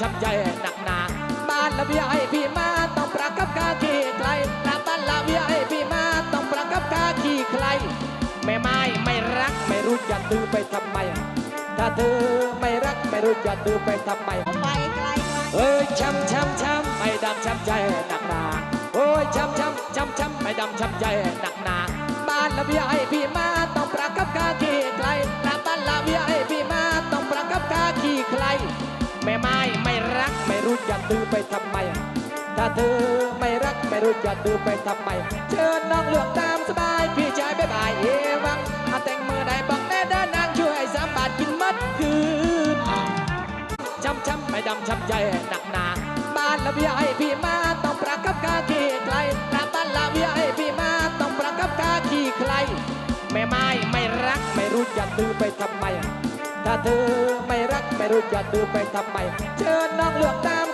ช้ำใจหนักหนาบ้านละเบียให้พี่มาต้องประกับกาขี่ไกลกลับบ้านละเบียให้พี่มาต้องประกับกาขี่ใครแม่ไม้ไม่รักไม่รู้จะตื้อไปทำไม ถ้าเธอไม่รักไม่รู้จะตื้อไปทำไมไปไกลไกลเอ้ยช้ำช้ำช้ำไม่ดำช้ำใจหนักหนาโอ้ยช้ำช้ำช้ำช้ำไม่ดำช้ำใจหนักหนาบ้านละเบียให้พี่มาต้องประกับกาขี่ไกลกลับบ้านละเบียให้พี่มาต้องประกับกาขี่ใครแม่ไม้ไม่ รู้จะดื้อไปทำไม ถ้าเธอไม่รักไม่รู้จะตื้อไปทำไม เชิญน้องเลือกตามสบาย พี่ชายบ๊ายบายเอวังอาแต่งมือใดบอกแน่เดินนางช่วยสามบาทกินมัดคืนช้ำช้ำไม่ดำช้ำใจหนักหนา บ้านละเบียให้พี่มาต้องประกับกาขี่ไกลกลับบ้านละเบียให้พี่มาต้องประกับกาขี่ใครแม่ไม้ไม่รักไม่รู้จะตื้อไปทำไม ถ้าเธอไม่รักไม่รู้จะตื้อไปทำไม เชิญน้องเลือกตาม